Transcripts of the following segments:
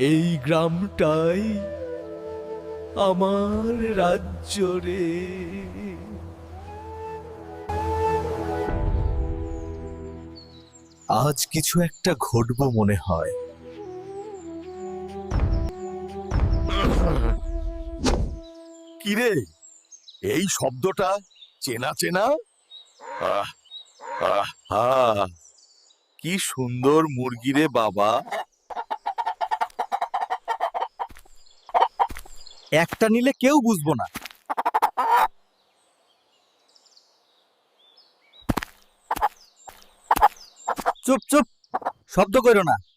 এই গ্রামটাই আমার রাজ্য রে। আজ কিছু একটা ঘটবো মনে হয়। কিরে এই শব্দটা চেনা চেনা? আহ, কি সুন্দর মুরগি রে বাবা। একটা নিলে কেউ বুঝব না। চুপ চুপ, শব্দ করো না।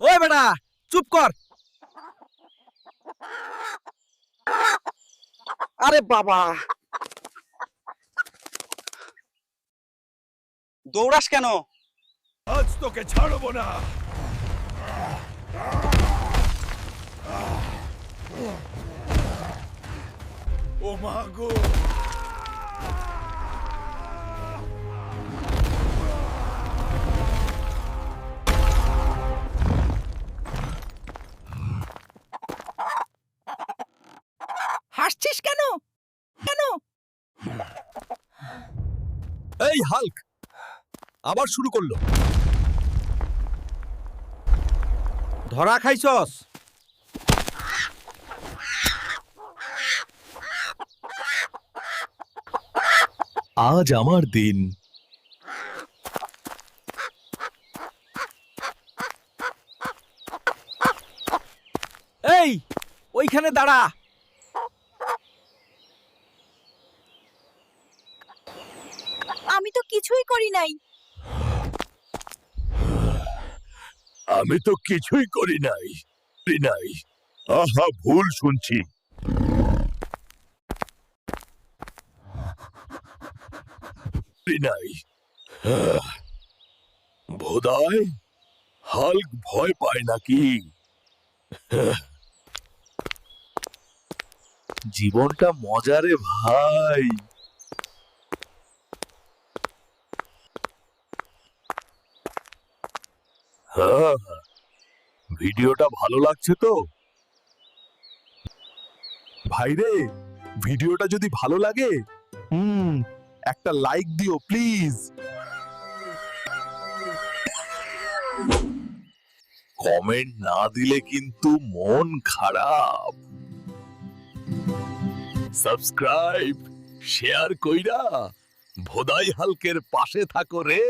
বেটা, চুপ কর। আরে বাবা। দৌড়াস কেন? আজ তোকে ছাড়বো না। ও মা গো। হাসছিস কেন? কেন? এই হাল্ক আবার শুরু করল। ধরা খাইছস। আজ আমার দিন। এই ওইখানে দাঁড়া। আমি তো কিছুই করি নাই। আমি তো কিছুই করি নাই করি নাই। আহা, ভুল শুনছি। ভয় পায় নাকি? জীবনটা মজারে ভাই। হ্যাঁ। ভিডিওটা ভালো লাগছে তো? ভাইরে ভিডিওটা যদি ভালো লাগে, হুম, একটা লাইক দিও প্লিজ কমেন্ট না দিলে কিন্তু মন খারাপ। সাবস্ক্রাইব শেয়ার কইরা ভোদাই হালকের পাশে থাকো রে।